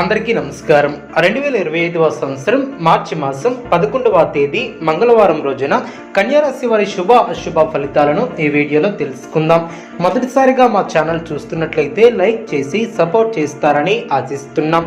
అందరికీ నమస్కారం. రెండు వేల ఇరవై ఐదవ సంవత్సరం మార్చి మాసం పదకొండవ తేదీ మంగళవారం రోజున కన్యారాశి వారి శుభ అశుభ ఫలితాలను ఈ వీడియోలో తెలుసుకుందాం. మొదటిసారిగా మా ఛానల్ చూస్తున్నట్లయితే లైక్ చేసి సపోర్ట్ చేస్తారని ఆశిస్తున్నాం.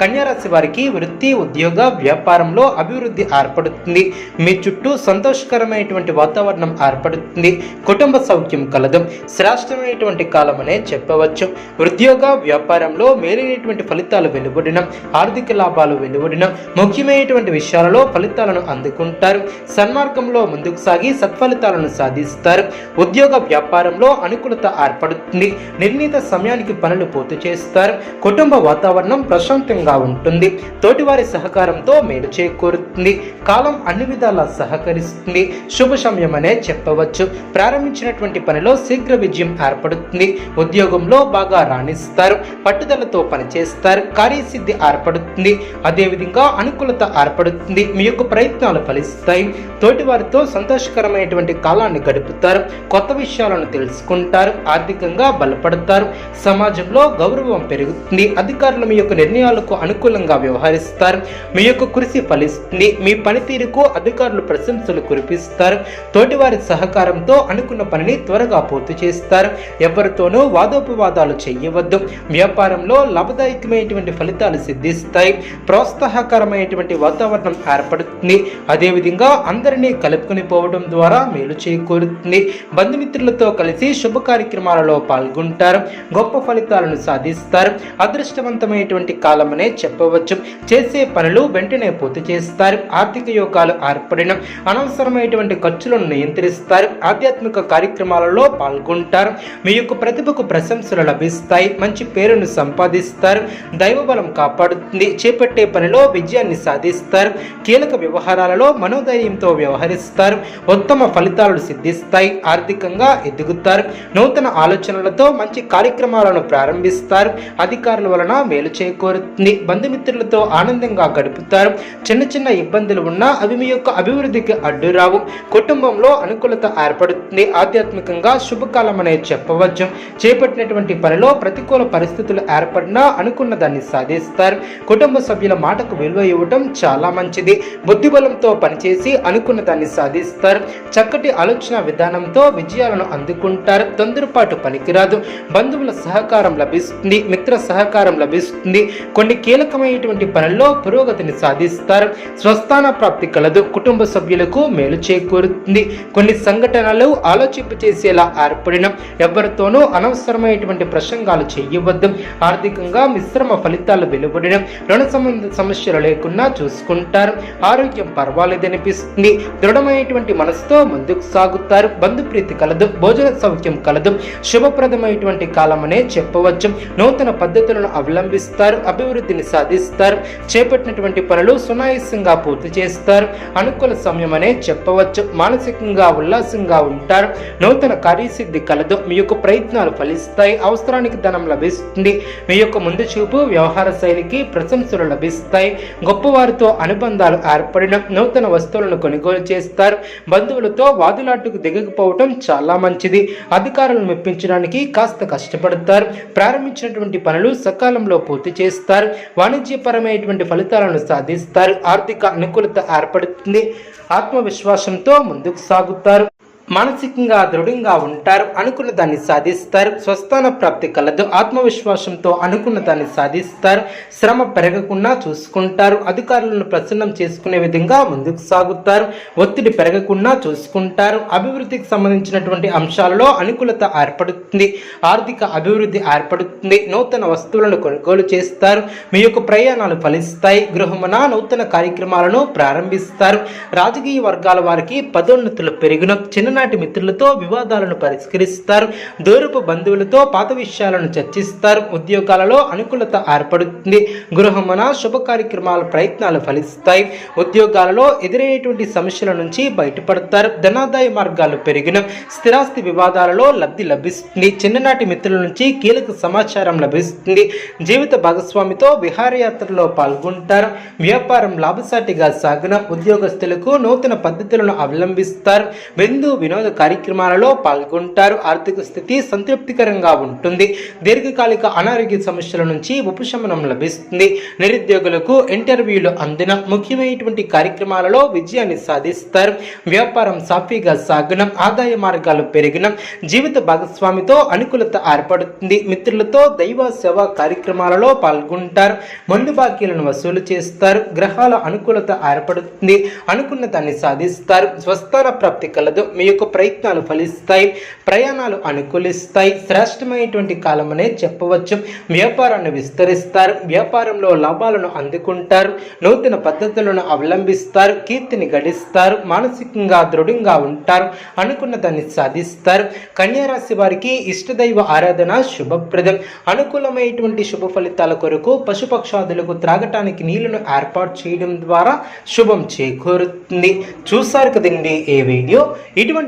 కన్యారాశి వారికి వృత్తి ఉద్యోగ వ్యాపారంలో అభివృద్ధి ఏర్పడుతుంది. మీ చుట్టూ సంతోషకరమైనటువంటి వాతావరణం ఏర్పడుతుంది. కుటుంబ సౌఖ్యం కలదు. శ్రేష్టమైనటువంటి అనే చెప్పవచ్చు. ఉద్యోగ వ్యాపారంలో మేలైనటువంటి ఫలితాలు వెలువడిన ఆర్థిక లాభాలు వెలువడిన ముఖ్యమైనటువంటి విషయాలలో ఫలితాలను అందుకుంటారు. సన్మార్గంలో ముందుకు సాగి సత్ఫలితాలను సాధిస్తారు. ఉద్యోగ వ్యాపారంలో అనుకూలత ఏర్పడుతుంది. నిర్ణీత సమయానికి పనులు పూర్తి చేస్తారు. కుటుంబ వాతావరణం ప్రశాంతంగా ఉంటుంది. తోటివారి సహకారంతో మేలు చేకూరుతుంది. కాలం అన్ని విధాలా సహకరిస్తుంది. శుభ సమయం అనే చెప్పవచ్చు. ప్రారంభించినటువంటి పనిలో శీఘ్ర విజయం ఏర్పడుతుంది. ఉద్యోగంలో బాగా రాణిస్తారు. పట్టుదలతో పనిచేస్తారు. కార్యసిద్ధి ఏర్పడుతుంది. అదేవిధంగా అనుకూలత ఏర్పడుతుంది. మీ యొక్క ప్రయత్నాలు ఫలిస్తాయి. తోటివారితో సంతోషకరమైనటువంటి కాలాన్ని గడుపుతారు. కొత్త విషయాలను తెలుసుకుంటారు. ఆర్థికంగా బలపడతారు. సమాజంలో గౌరవం పెరుగుతుంది. అధికారులు మీ యొక్క నిర్ణయాలకు అనుకూలంగా వ్యవహరిస్తారు. మీ యొక్క కృషి ఫలిస్తుంది మీ పనితీరుకు అధికారులు ప్రశంసలు కురిపిస్తారు. తోటివారి సహకారంతో అనుకున్న పనిని త్వరగా పూర్తి చేస్తారు. ఎవరితోనూ వాదోపవాదాలు చేయవద్దు. వ్యాపారంలో లాభదాయకమైనటువంటి ఫలితాలు సిద్ధిస్తాయి. ప్రోత్సాహకరమైనటువంటి వాతావరణం ఏర్పడుతుంది. అదేవిధంగా అందరినీ కలుపుకొని పోవడం ద్వారా మేలు చేకూరుతుంది. బంధుమిత్రులతో కలిసి శుభ కార్యక్రమాలలో పాల్గొంటారు. గొప్ప ఫలితాలను సాధిస్తారు. అదృష్టవంతమైనటువంటి కాలమనే చెప్పవచ్చు. చేసే పనులు వెంటనే పూర్తి చేస్తారు. ఆర్థిక యోగాలు ఏర్పడిన అనవసరమైనటువంటి ఖర్చులను నియంత్రిస్తారు. ఆధ్యాత్మిక కార్యక్రమాలలో పాల్గొంటారు. మీ యొక్క ప్రతిభకు ప్రశంసలు లభిస్తాయి. మంచి పేరును సంపాదిస్తారు. దైవబలం కాపాడుతుంది. చేపట్టే పనిలో విజయాన్ని సాధిస్తారు. కీలక వ్యవహారాలలో మనోధైర్యంతో వ్యవహరిస్తారు. ఉత్తమ ఫలితాలను సిద్ధిస్తాయి. ఆర్థికంగా ఎదుగుతారు. నూతన ఆలోచనలతో మంచి కార్యక్రమాలను ప్రారంభిస్తారు. అధికారుల వలన మేలు చేకూరుతుంది. బంధుమిత్రులతో ఆనందంగా గడుపుతారు. చిన్న చిన్న ఇబ్బందులు ఉన్నా అవి మీ యొక్క అభివృద్ధికి అడ్డు రావు. కుటుంబంలో అనుకూలత ఏర్పడుతుంది. ఆధ్యాత్మికంగా శుభకాలం అనేది చెప్పవచ్చు. చేపట్టినటువంటి పనిలో ప్రతికూల పరిస్థితులు ఏర్పడినా అనుకున్న దాన్ని సాధిస్తారు. కుటుంబ సభ్యుల మాటకు విలువ ఇవ్వటం చాలా మంచిది. బుద్ధిబలంతో పనిచేసి అనుకున్న దాన్ని సాధిస్తారు. చక్కటి ఆలోచన విధానంతో విజయాలను అందుకుంటారు. తొందరపాటు పనికిరాదు. బంధువుల సహకారం లభిస్తుంది. మిత్ర సహకారం లభిస్తుంది. కొన్ని కీలకమైనటువంటి పనుల్లో పురోగతిని సాధిస్తారు. స్వస్థాన ప్రాప్తి కలదు. కుటుంబ సభ్యులకు మేలు చేకూరుతుంది. కొన్ని సంఘటనలు ఆలోచింప చేసేలా ఏర్పడిన ఎవరితోనూ అనవసరమైనటువంటి ప్రసంగాలు చేయవద్దు. ఆర్థికంగా మిశ్రమ ఫలితాలు వెలువడిన రుణ సంబంధ సమస్యలు లేకుండా చూసుకుంటారు. ఆరోగ్యం పర్వాలేదనిపిస్తుంది దృఢమైనటువంటి మనసుతో ముందుకు సాగుతారు. బంధుప్రీతి కలదు. భోజన సౌఖ్యం కలదు. శుభప్రదమైనటువంటి కాలమనే చెప్పవచ్చు. నూతన పద్ధతులను అవలంబిస్తారు. అభివృద్ధి అభివృద్ధిని సాధిస్తారు. చేపట్టినటువంటి పనులు సునాయాసంగా పూర్తి చేస్తారు. అనుకూల సమయం అనే చెప్పవచ్చు. మానసికంగా ఉల్లాసంగా ఉంటారు. నూతన కార్యసిద్ధి కలదు. మీ యొక్క ప్రయత్నాలు ఫలిస్తాయి. అవసరానికి ధనం లభిస్తుంది. మీ యొక్క ముందు చూపు వ్యవహార శైలికి ప్రశంసలు లభిస్తాయి. గొప్పవారితో అనుబంధాలు ఏర్పడిన నూతన వస్తువులను కొనుగోలు చేస్తారు. బంధువులతో వాదులాటుకు దిగకపోవటం చాలా మంచిది. అధికారులను మెప్పించడానికి కాస్త కష్టపడతారు. ప్రారంభించినటువంటి పనులు సకాలంలో పూర్తి చేస్తారు. వాణిజ్యపరమైనటువంటి ఫలితాలను సాధిస్తారు. ఆర్థిక అనుకూలత ఏర్పడుతుంది. ఆత్మవిశ్వాసంతో ముందుకు సాగుతారు. మానసికంగా దృఢంగా ఉంటారు అనుకున్న దాన్ని సాధిస్తారు స్వస్థాన ప్రాప్తి కలదు ఆత్మవిశ్వాసంతో అనుకున్న దాన్ని సాధిస్తారు శ్రమ పెరగకుండా చూసుకుంటారు అధికారులను ప్రసన్నం చేసుకునే విధంగా ముందుకు సాగుతారు ఒత్తిడి పెరగకుండా చూసుకుంటారు అభివృద్ధికి సంబంధించినటువంటి అంశాలలో అనుకూలత ఏర్పడుతుంది ఆర్థిక అభివృద్ధి ఏర్పడుతుంది నూతన వస్తువులను కొనుగోలు చేస్తారు మీ యొక్క ప్రయాణాలు ఫలిస్తాయి గృహమున నూతన కార్యక్రమాలను ప్రారంభిస్తారు రాజకీయ వర్గాల వారికి పదోన్నతులు పెరిగిన చిన్న చిన్ననాటి మిత్రులతో వివాదాలను పరిష్కరిస్తారు దూరపు బంధువులతో పాత విషయాలను చర్చిస్తారు ఉద్యోగాలలో అనుకూలత ఏర్పడుతుంది. గృహమున శుభ కార్యక్రమాల ప్రయత్నాలు ఫలిస్తాయి. ఉద్యోగాలలో ఎదురయ్యేటువంటి సమస్యల నుంచి బయటపడతారు. ధనాదాయ మార్గాలు పెరిగిన స్థిరాస్తి వివాదాలలో లబ్ధి లభిస్తుంది. చిన్ననాటి మిత్రుల నుంచి కీలక సమాచారం లభిస్తుంది. జీవిత భాగస్వామితో విహారయాత్రలో పాల్గొంటారు. వ్యాపారం లాభసాటిగా సాగిన ఉద్యోగస్తులకు నూతన పద్ధతులను అవలంబిస్తారు. విందు వినోద కార్యక్రమాలలో పాల్గొంటారు. ఆర్థిక స్థితి సంతృప్తికరంగా ఉంటుంది. దీర్ఘకాలిక అనారోగ్య సమస్యల నుంచి ఉపశమనం లభిస్తుంది. నిరుద్యోగులకు ఇంటర్వ్యూలు అందిన ముఖ్యమైనటువంటి కార్యక్రమాలలో విజయాన్ని సాధిస్తారు. వ్యాపారం సాఫీగా సాగనం ఆదాయ మార్గాలు పెరిగిన జీవిత భాగస్వామితో అనుకూలత ఏర్పడుతుంది. మిత్రులతో దైవ సేవా కార్యక్రమాలలో పాల్గొంటారు. మందు బాకీలను వసూలు చేస్తారు. గ్రహాల అనుకూలత ఏర్పడుతుంది. అనుకున్న దాన్ని సాధిస్తారు. స్వస్థాన ప్రాప్తి కలదు. మీ యొక్క ప్రయత్నాలు ఫలిస్తాయి ప్రయాణాలు అనుకూలిస్తాయి. శ్రేష్టమైనటువంటి కాలమనే చెప్పవచ్చు. వ్యాపారాన్ని విస్తరిస్తారు వ్యాపారంలో లాభాలను అందుకుంటారు నూతన పద్ధతులను అవలంబిస్తారు కీర్తిని గడిస్తారు మానసికంగా దృఢంగా ఉంటారు అనుకున్న దాన్ని సాధిస్తారు. కన్యారాశి వారికి ఇష్టదైవ ఆరాధన శుభప్రదం. అనుకూలమైనటువంటి శుభ ఫలితాల కొరకు పశుపక్షాదులకు త్రాగటానికి నీళ్ళను ఏర్పాటు చేయడం ద్వారా శుభం చేకూరుతుంది. చూసారు కదండి ఏ వీడియో? ఇటువంటి